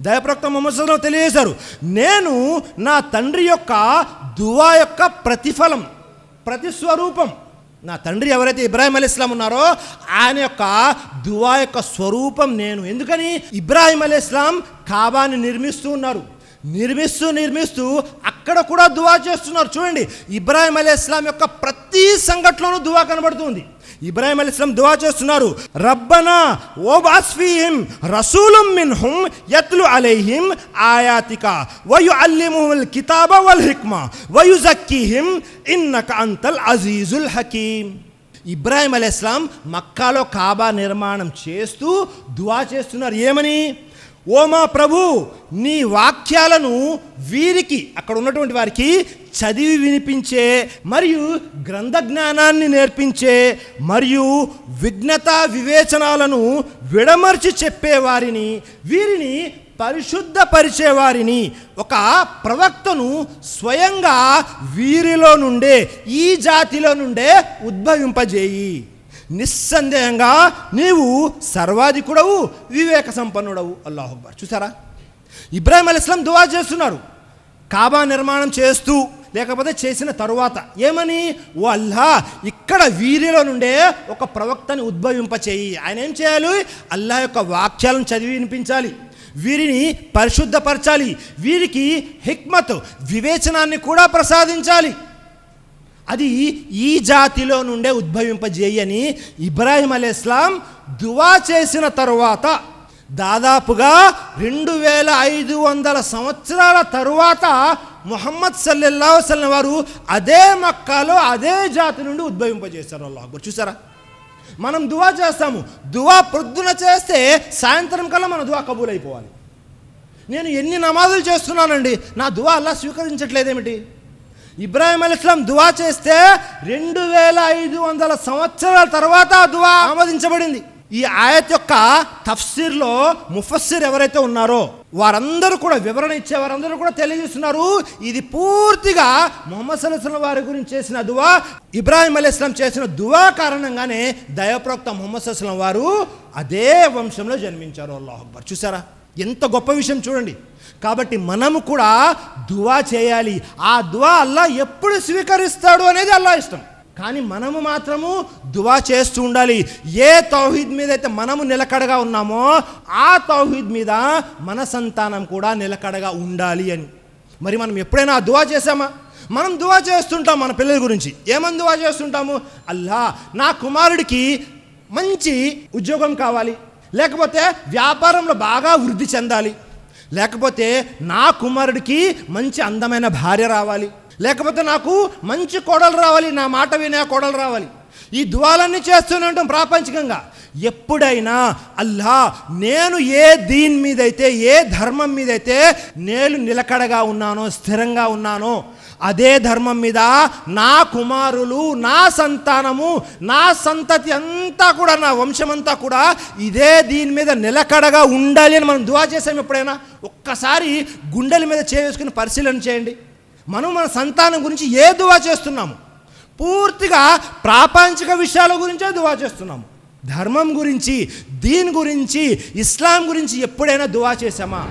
దయప్రక్త మొహమ్మద్ తెలియజేశారు. నేను నా తండ్రి యొక్క దువా యొక్క ప్రతిఫలం ప్రతిస్వరూపం నా తండ్రి ఎవరైతే ఇబ్రాహిం అలీ ఇస్లాం ఉన్నారో ఆయన యొక్క దువా యొక్క స్వరూపం నేను. ఎందుకని? ఇబ్రాహిం అలీ ఇస్లాం కాబాని నిర్మిస్తూ ఉన్నారు. నిర్మిస్తూ నిర్మిస్తూ అక్కడ కూడా దువా చేస్తున్నారు. చూడండి ఇబ్రాహిం అలీ ఇస్లాం యొక్క ప్రతి సంఘటనలోనూ దువా కనబడుతుంది ఇబ్రాహిం అలీస్లాం దువా చేస్తున్నారు. రబ్బనా ఓ బాస్ఫీహిం రసూలం మిన్హుం యత్లు అలైహిం ఆయాతిక. వయు అల్లిముల్ కితాబ వల్ హిక్మ. వయు జక్కీహిం ఇన్నక అంతల్ అజీజుల్ హకీం. ఇబ్రాహిం అలీ మక్కాలో కాబా నిర్మాణం చేస్తూ దువా చేస్తున్నారు. ఏమని? ఓ మా ప్రభు నీ వాక్యాలను వీరికి అక్కడ ఉన్నటువంటి వారికి చదివి వినిపించే మరియు గ్రంథ జ్ఞానాన్ని నేర్పించే మరియు విఘ్నత వివేచనాలను విడమర్చి చెప్పేవారిని వీరిని పరిశుద్ధపరిచే వారిని ఒక ప్రవక్తను స్వయంగా వీరిలో నుండే ఈ జాతిలో నుండే ఉద్భవింపజేయి. నిస్సందేహంగా నీవు సర్వాధికుడవు వివేక సంపన్నుడవు. అల్లాహ్ చూసారా ఇబ్రాహిం అలీ ఇస్లాం దువా చేస్తున్నారు కాబా నిర్మాణం చేస్తూ లేకపోతే చేసిన తరువాత. ఏమని? ఓ అల్లా ఇక్కడ వీరిలో నుండే ఒక ప్రవక్తని ఉద్భవింపచేయి. ఆయన ఏం చేయాలి? అల్లా యొక్క వాక్యాలను చదివి వినిపించాలి. వీరిని పరిశుద్ధపరచాలి. వీరికి హిక్మత్ వివేచనాన్ని కూడా ప్రసాదించాలి. అది ఈ జాతిలో నుండే ఉద్భవింపజేయని ఇబ్రాహిం అలీ ఇస్లాం దువా చేసిన తరువాత దాదాపుగా రెండు వేల ఐదు వందల సంవత్సరాల తరువాత మొహమ్మద్ సల్లెల్లా వసల్లం వారు అదే మక్కాలో అదే జాతి నుండి ఉద్భవింపజేశారు అల్లాహ్. చూసారా? మనం దువా చేస్తాము. దువా ప్రొద్దున చేస్తే సాయంత్రం కల్లా మన దువా కబూల్ అయిపోవాలి నేను ఎన్ని నమాజులు చేస్తున్నానండి? నా దువా అలా స్వీకరించట్లేదేమిటి? ఇబ్రాహిం అలీస్లాం దువా చేస్తే రెండు వేల ఐదు వందల సంవత్సరాల తర్వాత ఆ దువా ఆమోదించబడింది. ఈ ఆయత్ యొక్క తఫ్సీర్లో ముఫస్సిర్ ఎవరైతే ఉన్నారో వారందరూ కూడా వివరణ ఇచ్చే వారందరూ కూడా తెలియజేస్తున్నారు. ఇది పూర్తిగా మొహమ్మద్ సల్లాహం వారి గురించి చేసిన దువా. ఇబ్రాహిం అలీ ఇస్లాం చేసిన దువా కారణంగానే దయప్రోక్త మొహమ్మద్ సల్లాహం వారు అదే వంశంలో జన్మించారు. అల్లాహ్ అక్బర్. చూసారా ఎంత గొప్ప విషయం చూడండి. కాబట్టి మనము కూడా దువా చేయాలి. ఆ దువా అల్లా ఎప్పుడు స్వీకరిస్తాడు అనేది అల్లా ఇష్టం. కానీ మనము మాత్రము దువా చేస్తూ ఉండాలి. ఏ తౌహీద్ మీద అయితే మనము నిలకడగా ఉన్నామో ఆ తౌహీద్ మీద మన సంతానం కూడా నిలకడగా ఉండాలి అని. మరి మనం ఎప్పుడైనా దువా చేసామా మనం దువా చేస్తుంటాం మన పిల్లల గురించి. ఏమని దువా చేస్తుంటాము? అల్లా నా కుమారుడికి మంచి ఉద్యోగం కావాలి. లేకపోతే వ్యాపారంలో బాగా వృద్ధి చెందాలి. లేకపోతే నా కుమారుడికి మంచి అందమైన భార్య రావాలి. లేకపోతే నాకు మంచి కోడలు రావాలి నా మాట వినే కోడలు రావాలి. ఈ దువాలన్నీ చేస్తూనే ఉంటాం ప్రాపంచికంగా. ఎప్పుడైనా అల్లా నేను ఏ దీని మీదైతే ఏ ధర్మం మీదైతే నేను నిలకడగా ఉన్నానో స్థిరంగా ఉన్నానో అదే ధర్మం మీద నా కుమారులు నా సంతానము నా సంతతి అంతా కూడా నా వంశమంతా కూడా ఇదే దీని మీద నిలకడగా ఉండాలి అని మనం దువా చేసాం ఎప్పుడైనా? ఒక్కసారి గుండెల మీద చేసుకుని పరిశీలన చేయండి. మనం మన సంతానం గురించి ఏ దువా చేస్తున్నాము? పూర్తిగా ప్రాపంచిక విషయాల గురించే దువా చేస్తున్నాము. ధర్మం గురించి దీని గురించి ఇస్లాం గురించి ఎప్పుడైనా దువా చేశామా?